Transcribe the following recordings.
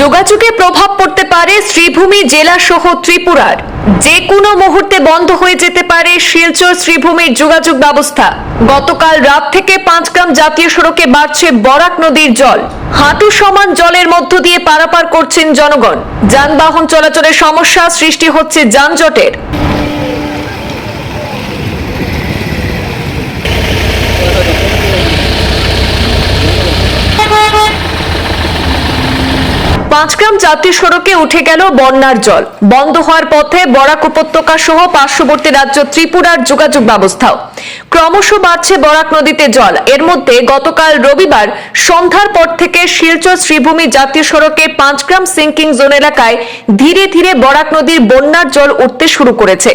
যোগাযোগে প্রভাব পড়তে পারে শ্রীভূমি জেলা সহ ত্রিপুরার। যে কোনো মুহূর্তে বন্ধ হয়ে যেতে পারে শিলচর শ্রীভূমির যোগাযোগ ব্যবস্থা। গতকাল রাত থেকে পাঁচগ্রাম জাতীয় সড়কে বাড়ছে বরাক নদীর জল। হাঁটু সমান জলের মধ্য দিয়ে পারাপার করছেন জনগণ। যানবাহন চলাচলের সমস্যা সৃষ্টি হচ্ছে যানজটের। পাঁচগ্রাম জাতীয় সড়কে উঠে গেল বন্যার জল। বন্ধ হওয়ার পথে বরাক উপত্যকা সহ পার্শ্ববর্তী রাজ্য ত্রিপুরার যোগাযোগ ব্যবস্থাও। ক্রমশ বাড়ছে বরাক নদীতে জল। এর মধ্যে গতকাল রবিবার সন্ধ্যার পর থেকে শিলচর শ্রীভূমি জাতীয় সড়কে পাঁচগ্রাম সিঙ্কিং জোন এলাকায় ধীরে ধীরে বরাক নদীর বন্যার জল উঠতে শুরু করেছে।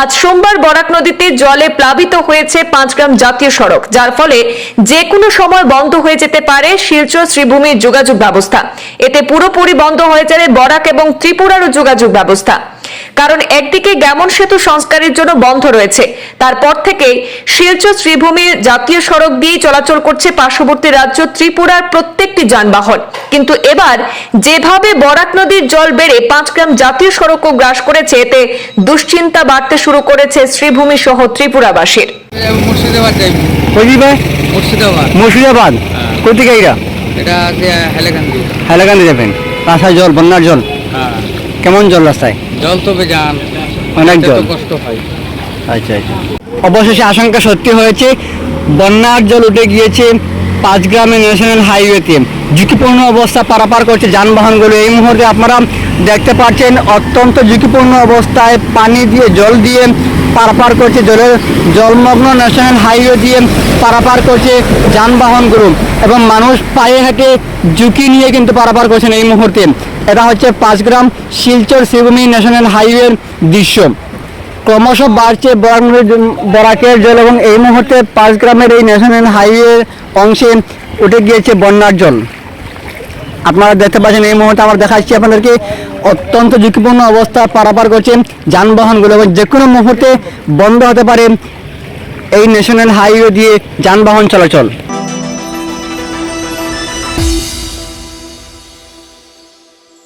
আজ সোমবার বরাক নদীতে জলে প্লাবিত হয়েছে পাঁচগ্রাম জাতীয় সড়ক, যার ফলে যে কোনো সময় বন্ধ হয়ে যেতে পারে শিলচর শ্রীভূমির যোগাযোগ ব্যবস্থা। এতে পুরোপুরি বন্ধ হয়ে যাবে বরাক এবং ত্রিপুরারও যোগাযোগ ব্যবস্থা। কারণ একদিকে গ্যামন সেতু সংস্কারের জন্য বন্ধ রয়েছে তারপর থেকে শিলচর শ্রীভূমি জাতীয় সড়ক দিয়ে চলাচল করছে পার্শ্ববর্তী রাজ্য ত্রিপুরার প্রত্যেকটি যানবাহন। কিন্তু এবার যেভাবে বরাক নদীর জল বেড়ে পাঁচগ্রাম জাতীয় সড়কও গ্রাস করেছে এতে দুশ্চিন্তা বাড়তে শুরু করেছে শ্রীভূমি সহ ত্রিপুরাবাসীর। মুর্শিদাবাদ মুর্শিদাবাদ। মুর্শিদাবাদ। কোথা থেকে এইটা? এটা আছে হেলেকান্দি যাবেন? রাস্তায় জল বন্যার জল? হ্যাঁ। কেমন জল রাস্তায়? জল তো বেজান। অনেক জল। কষ্ট হয়। আচ্ছা আচ্ছা। অবশেষে আশঙ্কা সত্যি হয়েছে বন্যার জল উঠে গিয়েছে পাঁচ গ্রামে ন্যাশনাল হাইওয়েতে ঝুঁকিপূর্ণ অবস্থা পারাপার করছে যানবাহনগুলো। এই মুহূর্তে আপনারা দেখতে পাচ্ছেন, অত্যন্ত ঝুঁকিপূর্ণ অবস্থায় পানি দিয়ে, জল দিয়ে পারাপার করছে জলের জলমগ্ন ন্যাশনাল হাইওয়ে দিয়ে পারাপার করছে যানবাহনগুলো। এবং মানুষ পায়ে হেঁটে ঝুঁকি নিয়ে কিন্তু পারাপার করছেন এই মুহূর্তে। এটা হচ্ছে পাঁচগ্রাম শিলচর শিবভূমি ন্যাশনাল হাইওয়ের দৃশ্য। ক্রমশ বাড়ছে বরাকের জল এবং এই মুহূর্তে পাঁচ গ্রামের এই ন্যাশনাল হাইওয়ে অংশে উঠে গিয়েছে বন্যার জল। আপনারা দেখতে পাচ্ছেন এই মুহূর্তে আমরা দেখাচ্ছি আপনাদেরকে অত্যন্ত ঝুঁকিপূর্ণ অবস্থা পারাপার করছে যানবাহনগুলো এবং যে কোনো মুহূর্তে বন্ধ হতে পারে এই ন্যাশনাল হাইওয়ে দিয়ে যানবাহন চলাচল।